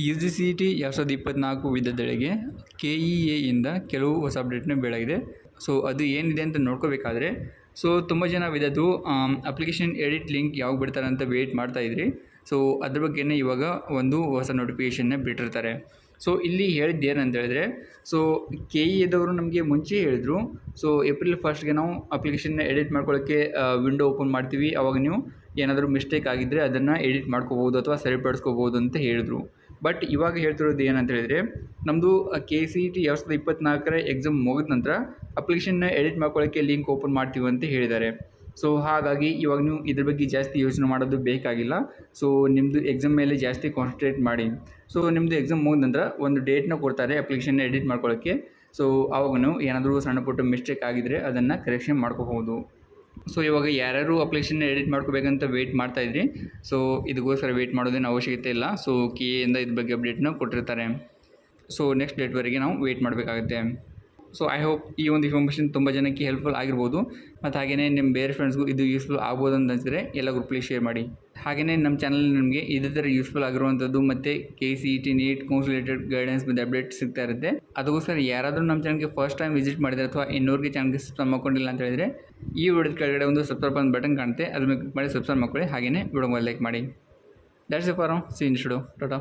U G C T ಎರಡು ಸಾವಿರದ ಇಪ್ಪತ್ತ್ನಾಲ್ಕು ವಿಧದೊಳಗೆ ಕೆ ಇ ಎಯಿಂದ ಕೆಲವು ಹೊಸ ಅಪ್ಡೇಟ್ನ ಬೆಳಗಿದೆ ಸೊ ಅದು ಏನಿದೆ ಅಂತ ನೋಡ್ಕೋಬೇಕಾದ್ರೆ ಸೊ ತುಂಬ ಜನ ವಿಧದ್ದು ಅಪ್ಲಿಕೇಶನ್ ಎಡಿಟ್ ಲಿಂಕ್ ಯಾವಾಗ ಬಿಡ್ತಾರೆ ಅಂತ ವೆಯ್ಟ್ ಮಾಡ್ತಾ ಇದ್ರಿ. ಸೊ ಅದ್ರ ಬಗ್ಗೆನೇ ಇವಾಗ ಒಂದು ಹೊಸ ನೋಟಿಫಿಕೇಷನ್ನ ಬಿಟ್ಟಿರ್ತಾರೆ. ಸೊ ಇಲ್ಲಿ ಹೇಳಿದ್ದು ಏನಂತ ಹೇಳಿದ್ರೆ ಸೊ ಕೆ ಇ ಎದವರು ನಮಗೆ ಮುಂಚೆ ಹೇಳಿದ್ರು ಸೊ ಏಪ್ರಿಲ್ ಫಸ್ಟ್ಗೆ ನಾವು ಅಪ್ಲಿಕೇಶನ್ನ ಎಡಿಟ್ ಮಾಡ್ಕೊಳ್ಳೋಕ್ಕೆ ವಿಂಡೋ ಓಪನ್ ಮಾಡ್ತೀವಿ. ಅವಾಗ ನೀವು ಏನಾದರೂ ಮಿಸ್ಟೇಕ್ ಆಗಿದ್ದರೆ ಅದನ್ನು ಎಡಿಟ್ ಮಾಡ್ಕೋಬೋದು ಅಥವಾ ಸರಿಪಡಿಸ್ಕೋಬೋದು ಅಂತ ಹೇಳಿದ್ರು. ಬಟ್ ಇವಾಗ ಹೇಳ್ತಿರೋದು ಏನಂತ ಹೇಳಿದರೆ ನಮ್ಮದು ಕೆ ಸಿ ಟಿ ಎರಡು ಸಾವಿರದ ಇಪ್ಪತ್ತ್ನಾಲ್ಕರ ಎಕ್ಸಾಮ್ ಮುಗಿದ ನಂತರ ಅಪ್ಲಿಕೇಶನ್ನ ಎಡಿಟ್ ಮಾಡ್ಕೊಳ್ಳೋಕ್ಕೆ ಲಿಂಕ್ ಓಪನ್ ಮಾಡ್ತೀವಿ ಅಂತ ಹೇಳಿದ್ದಾರೆ. ಸೊ ಹಾಗಾಗಿ ಇವಾಗ ನೀವು ಇದ್ರ ಬಗ್ಗೆ ಜಾಸ್ತಿ ಯೋಚನೆ ಮಾಡೋದು ಬೇಕಾಗಿಲ್ಲ. ಸೊ ನಿಮ್ಮದು ಎಕ್ಸಾಮ್ ಮೇಲೆ ಜಾಸ್ತಿ ಕಾನ್ಸಂಟ್ರೇಟ್ ಮಾಡಿ. ಸೊ ನಿಮ್ಮದು ಎಕ್ಸಾಮ್ ಮುಗಿದ ನಂತರ ಒಂದು ಡೇಟ್ನ ಕೊಡ್ತಾರೆ ಅಪ್ಲಿಕೇಶನ್ನ ಎಡಿಟ್ ಮಾಡ್ಕೊಳ್ಳೋಕ್ಕೆ ಸೊ ಆವಾಗ ನೀವು ಏನಾದರೂ ಸಣ್ಣ ಪುಟ್ಟ ಮಿಸ್ಟೇಕ್ ಆಗಿದ್ದರೆ ಅದನ್ನು ಕರೆಕ್ಷನ್ ಮಾಡ್ಕೋಬೋದು ಸೊ ಇವಾಗ ಯಾರ್ಯಾರು ಅಪ್ಲಿಕೇಶನ್ ಎಡಿಟ್ ಮಾಡ್ಕೋಬೇಕಂತ ವೆಯ್ಟ್ ಮಾಡ್ತಾ ಇದ್ರಿ ಸೊ ಇದಕ್ಕೋಸ್ಕರ ವೆಯ್ಟ್ ಮಾಡೋದೇನು ಅವಶ್ಯಕತೆ ಇಲ್ಲ. ಸೊ ಕೆ ಎಂದ ಇದ್ರ ಬಗ್ಗೆ ಅಪ್ಡೇಟ್ನ ಕೊಟ್ಟಿರ್ತಾರೆ. ಸೊ ನೆಕ್ಸ್ಟ್ ಡೇಟ್ವರೆಗೆ ನಾವು ವೆಯ್ಟ್ ಮಾಡಬೇಕಾಗುತ್ತೆ. ಸೊ ಐ ಹೋಪ್ ಈ ಒಂದು ಇನ್ಫಾರ್ಮೇಷನ್ ತುಂಬ ಜನಕ್ಕೆ ಹೆಲ್ಪ್ಫುಲ್ ಆಗಿರ್ಬೋದು. ಮತ್ತು ಹಾಗೆಯೇ ನಿಮ್ಮ ಬೇರೆ ಫ್ರೆಂಡ್ಸ್ಗೂ ಇದು ಯೂಸ್ಫುಲ್ ಆಗ್ಬೋದು ಅಂತ ಅನಿಸಿದ್ರೆ ಎಲ್ಲ ಗ್ರೂಪ್ಲಿ ಶೇರ್ ಮಾಡಿ. ಹಾಗೆಯೇ ನಮ್ಮ ಚಾನಲ್ ನಿಮಗೆ ಇದೇ ಥರ ಯೂಸ್ಫುಲ್ ಆಗಿರುವಂಥದ್ದು ಮತ್ತು K C E T NEET ಕೌನ್ಸಿಲೇಟೆಡ್ guidance ಮತ್ತು ಅಪ್ಡೇಟ್ ಸಿಗ್ತಾ ಇರುತ್ತೆ. ಅದಕ್ಕೋಸ್ಕರ ಯಾರಾದರೂ ನಮ್ಮ ಚಾನಲ್ಗೆ ಫಸ್ಟ್ ಟೈಮ್ ವಿಸಿಟ್ ಮಾಡಿದರೆ ಅಥವಾ ಇನ್ನೂರಿಗೆ ಚಾನಲ್ಗೆ ಸಬ್ಸ್ಕ್ರೈಬ್ ಮಾಡ್ಕೊಂಡಿಲ್ಲ ಅಂತ ಹೇಳಿದರೆ ಈ ವಿಡಿಯೋದ ಕೆಳಗಡೆ ಒಂದು ಸಬ್ಸ್ಕ್ರೈಬ್ ಒಂದು ಬಟನ್ ಕಾಣುತ್ತೆ. ಅದ್ರ ಮೇಲೆ ಕ್ಲಿಕ್ ಮಾಡಿ ಸಬ್ಸ್ಕ್ರೈಬ್ ಮಾಡ್ಕೊಳ್ಳಿ. ಹಾಗೆಯೇ ವಿಡಿಯೋ ಲೈಕ್ ಮಾಡಿ. That's a for C in studio tata